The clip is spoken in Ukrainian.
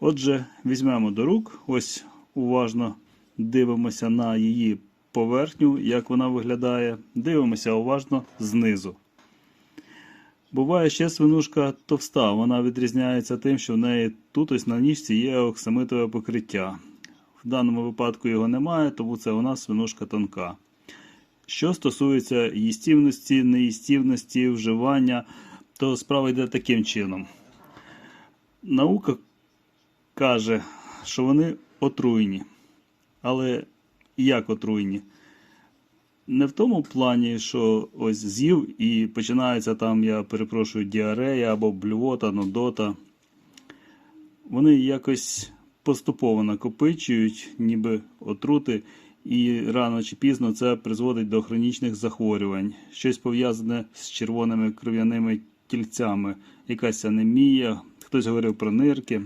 Отже, візьмемо до рук, ось уважно дивимося на її поверхню, як вона виглядає. Дивимося уважно знизу. Буває ще свинушка товста, вона відрізняється тим, що в неї тут ось на ніжці є оксамитове покриття. В даному випадку його немає, тому це у нас свинушка тонка. Що стосується їстівності, неїстівності, вживання, то справа йде таким чином. Наука каже, що вони отруйні. Але як отруйні? Не в тому плані, що ось з'їв і починається там, я перепрошую, діарея або блювота, нудота. Вони якось поступово накопичують, ніби отрути, і рано чи пізно це призводить до хронічних захворювань, щось пов'язане з червоними кров'яними кільцями, якась анемія, хтось говорив про нирки.